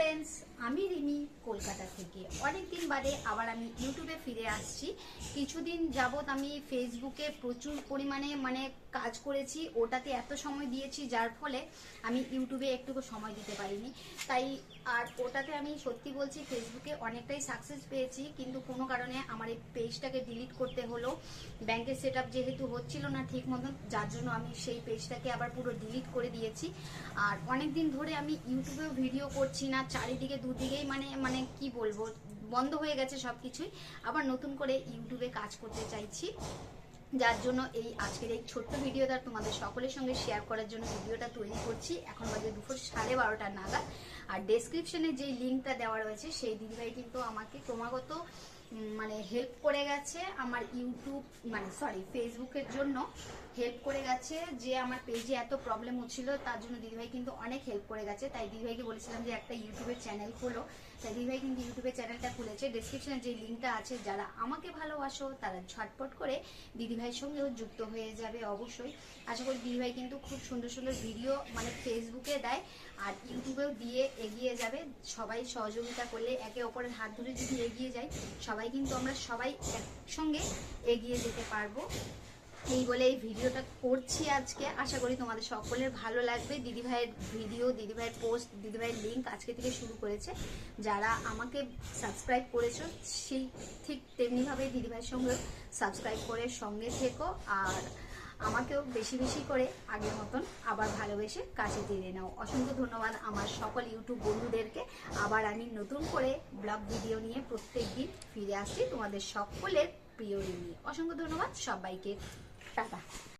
Friends আমি রিমি কলকাতা থেকে। অনেক দিন বাদে আবার আমি ইউটিউবে ফিরে আসছি। কিছুদিন যাবত আমি ফেসবুকে প্রচুর পরিমাণে মানে কাজ করেছি, ওটাতে এত সময় দিয়েছি, যার ফলে আমি ইউটিউবে একটুকু সময় দিতে পারিনি। তাই আর ওটাতে আমি সত্যি বলছি ফেসবুকে অনেকটাই সাকসেস পেয়েছি, কিন্তু কোনো কারণে আমার এই পেজটাকে ডিলিট করতে হলো। ব্যাংকের সেট যেহেতু হচ্ছিল না ঠিক মতন, যার জন্য আমি সেই পেজটাকে আবার পুরো ডিলিট করে দিয়েছি। আর অনেক দিন ধরে আমি ইউটিউবেও ভিডিও করছি না চারিদিকে, দুদিকেই মানে মানে কি বলব, বন্ধ হয়ে গেছে সব কিছুই আবার নতুন করে ইউটিউবে কাজ করতে চাইছি। যার জন্য এই আজকের এই ছোট্ট ভিডিওটা তোমাদের সকলের সঙ্গে শেয়ার করার জন্য ভিডিওটা তৈরি করছি। এখন বাজে দুপুর সাড়ে বারোটা নাগাদ। আর ডেসক্রিপশনে যে লিঙ্কটা দেওয়া রয়েছে, সেই দিদিভাই কিন্তু আমাকে ক্রমাগত মানে হেল্প করে গেছে আমার ইউটিউব মানে সরি ফেসবুকের জন্য হেল্প করে গেছে যে আমার পেজে এত প্রবলেম হচ্ছিল, তার জন্য দিদিভাই কিন্তু অনেক হেল্প করে গেছে। তাই দিদিভাইকে বলেছিলাম যে একটা ইউটিউবের চ্যানেল খোলো। তাই দিদিভাই কিন্তু ইউটিউবের চ্যানেলটা খুলেছে। ডেসক্রিপশনে যে লিঙ্কটা আছে, যারা আমাকে ভালোবাসো, তারা ঝটপট করে দিদিভাইয়ের সঙ্গেও যুক্ত হয়ে যাবে অবশ্যই। আশা করি দিদিভাই কিন্তু খুব সুন্দর সুন্দর ভিডিও মানে ফেসবুকে দেয়, আর ইউটিউবেও দিয়ে এগিয়ে যাবে। সবাই সহযোগিতা করলে একে অপরের হাত ধরে যদি এগিয়ে যাই সবাই কিন্তু আমরা সবাই একসঙ্গে এগিয়ে যেতে পারব। এই বলে এই ভিডিওটা করছি আজকে। আশা করি তোমাদের সকলের ভালো লাগবে। দিদিভাইয়ের ভিডিও, দিদিভাইয়ের পোস্ট, দিদিভাইয়ের লিঙ্ক আজকে থেকে শুরু করেছে। যারা আমাকে সাবস্ক্রাইব করেছ, সেই ঠিক তেমনিভাবে দিদিভাইয়ের সঙ্গে সাবস্ক্রাইব করে সঙ্গে থেকো। আর আমাকেও বেশি বেশি করে আগের মতন আবার ভালোবেসে কাছে টেনে নাও। অসংখ্য ধন্যবাদ আমার সকল ইউটিউব বন্ধুদেরকে। আবার আমি নতুন করে ব্লগ ভিডিও নিয়ে প্রত্যেক দিন ফিরে আসছি তোমাদের সকলের প্রিয় নিয়ে। অসংখ্য ধন্যবাদ সবাইকে। টাটা।